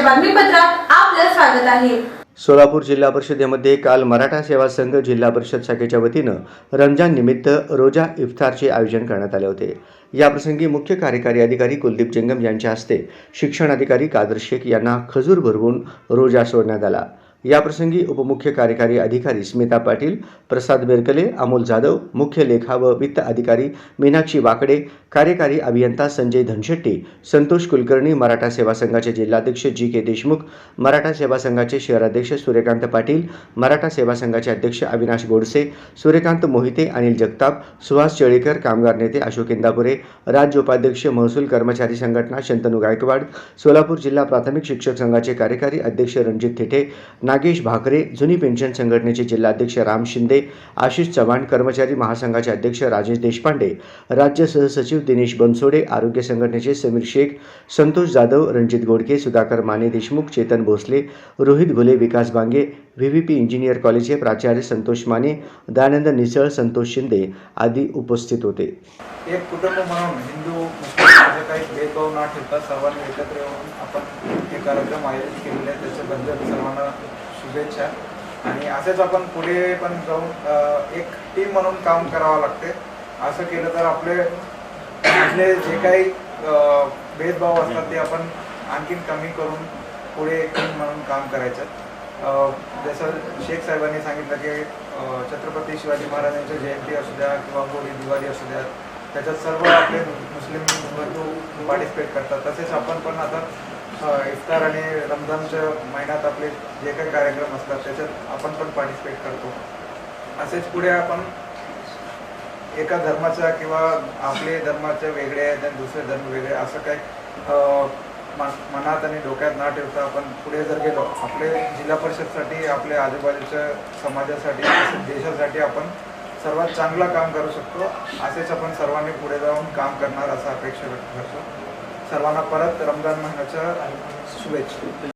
न्यूजात आपलं स्वागत आहे. सोलापूर जिल्हा परिषदेमध्ये काल मराठा सेवा संघ जिल्हा परिषद शाखेच्या वतीनं रमजान निमित्त रोजा इफ्तारचे आयोजन करण्यात आले होते. याप्रसंगी मुख्य कार्यकारी अधिकारी कुलदीप जंगम यांच्या हस्ते शिक्षण अधिकारी कादर शेख यांना खजूर भरवून रोजा सोडण्यात आला. याप्रसंगी उपमुख्य कार्यकारी अधिकारी स्मिता पाटील प्रसाद बेरकले अमोल जाधव मुख्य लेखा व वित्त अधिकारी मीनाक्षी वाकडे कार्यकारी अभियंता संजय धनशेट्टी संतोष कुलकर्णी मराठा सेवा संघाचे जिल्हाध्यक्ष जी के देशमुख मराठा सेवा संघाचे शहराध्यक्ष सूर्यकांत पाटील मराठा सेवा संघाचे अध्यक्ष अविनाश गोडसे सूर्यकांत मोहिते अनिल जगताप सुहास चळेकर कामगार नेते अशोक इंदापुरे राज्य उपाध्यक्ष महसूल कर्मचारी संघटना शंतनू गायकवाड सोलापूर जिल्हा प्राथमिक शिक्षक संघाचे कार्यकारी अध्यक्ष रणजित थेटे नागेश भाकरे जुनी पेन्शन संघटनेचे जिल्हाध्यक्ष राम शिंदे आशिष चव्हाण कर्मचारी महासंघाचे अध्यक्ष राजेश देशपांडे राज्य सहसचिव दिनेश बनसोडे आरोग्य संघटनेचे Sameer Shaikh Santosh Jadhav Ranjit Godke Sudhakar Mane Deshmukh Chetan Bhosale Rohit Ghule Vikas Bange V V P engineer कॉलेजचे प्राचार्य संतोष माने दयानंद निसळ संतोष शिंदे आदी उपस्थित होते. एक कुटुंब म्हणून हिंदू काही भेदभाव न ठेवता सर्वांनी एकत्र येऊन आपण हे कार्यक्रम आयोजित केलेले आहे त्याच्याबद्दल सर्वांना शुभेच्छा. आणि असेच आपण पुढे पण जाऊन एक टीम म्हणून काम करावं लागते. असं केलं तर आपले आपले जे काही भेदभाव असतात ते आपण आणखीन कमी करून पुढे एक टीम म्हणून काम करायचं. जसं शेख साहेबांनी सांगितलं की छत्रपती शिवाजी महाराजांच्या जयंती असू द्या किंवा होळी दिवाळी असू द्या त्याच्यात सर्व आपले मुस्लिम बंधू पार्टिसिपेट करतात. तसेच आपण पण आता इफ्तार आणि रमजानच्या महिन्यात आपले जे काही कार्यक्रम असतात त्याच्यात आपण पण पार्टिसिपेट करतो. असेच पुढे आपण एका धर्माचा किंवा आपले धर्माचे वेगळे आहेत आणि दुसरे धर्म वेगळे असं काही मनात आणि डोक्यात ना ठेवता आपण पुढे जर गेलो आपले जिल्हा परिषदसाठी आपल्या आजूबाजूच्या समाजासाठी देशासाठी आपण सर्वात चांगलं काम करू शकतो. असेच आपण सर्वांनी पुढे जाऊन काम करणार असा अपेक्षा व्यक्त करतो. सर्वांना परत रमजान महिन्याच्या शुभेच्छा.